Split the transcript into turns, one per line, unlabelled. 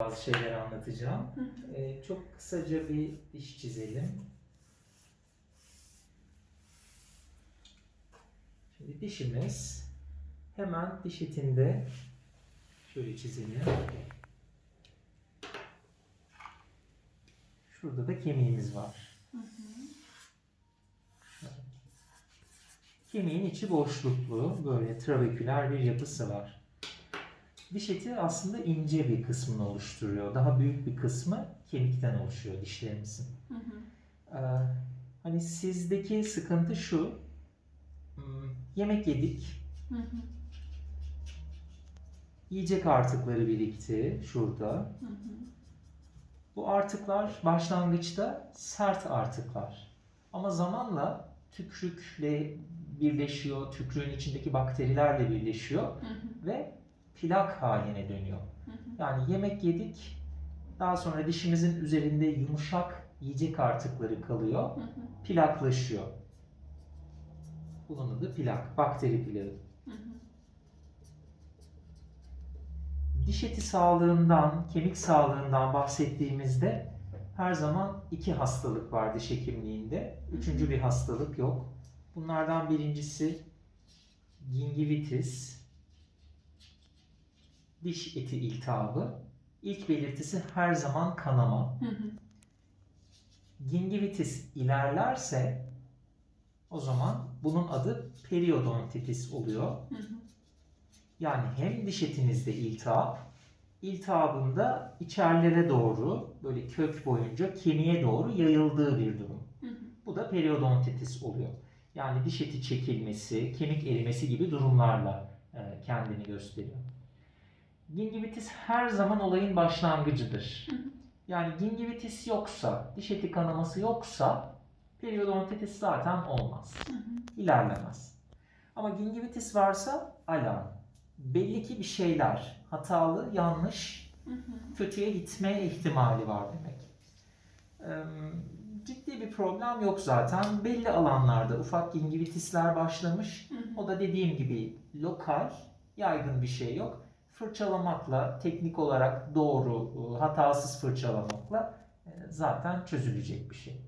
bazı şeyler anlatacağım. Ee, çok kısaca bir diş çizelim. Şimdi dişimiz hemen diş etinde şöyle çizelim. Şurada da kemiğimiz var.
Hı hı.
Kemiğin içi boşluklu, böyle trabeküler bir yapısı var. Diş eti aslında ince bir kısmını oluşturuyor. Daha büyük bir kısmı kemikten oluşuyor dişlerimizin.
Hı hı.
Ee, hani sizdeki sıkıntı şu. hmm, Yemek yedik,
Hı hı.
yiyecek artıkları birikti şurada.
Hı hı.
Bu artıklar başlangıçta sert artıklar. Ama zamanla tükrükle birleşiyor, tükrüğün içindeki bakterilerle birleşiyor
Hı hı.
ve plak haline dönüyor.
Hı hı.
Yani yemek yedik, daha sonra dişimizin üzerinde yumuşak yiyecek artıkları kalıyor,
Hı hı.
plaklaşıyor. Bunun adı plak, bakteri plağı.
Hı hı.
Diş eti sağlığından, kemik sağlığından bahsettiğimizde her zaman iki hastalık var diş hekimliğinde. Üçüncü bir hastalık yok. Bunlardan birincisi gingivitis, diş eti iltihabı. İlk belirtisi her zaman kanama.
Hı hı.
Gingivitis ilerlerse o zaman bunun adı periodontitis oluyor.
Hı hı.
Yani hem diş etinizde iltihap, iltihabında içerilere doğru böyle kök boyunca kemiğe doğru yayıldığı bir durum.
Hı hı.
Bu da periodontitis oluyor. Yani diş eti çekilmesi, kemik erimesi gibi durumlarla e, kendini gösteriyor. Gingivitis her zaman olayın başlangıcıdır. Yani gingivitis yoksa, diş eti kanaması yoksa periodontitis zaten olmaz ilerlemez. Ama gingivitis varsa alarm. Belli ki bir şeyler hatalı, yanlış, kötüye gitme ihtimali var demek. Ciddi bir problem yok zaten. Belli alanlarda ufak gingivitisler başlamış. O da dediğim gibi lokal, yaygın bir şey yok. Fırçalamakla, teknik olarak doğru, hatasız fırçalamakla e, zaten çözülecek bir şey.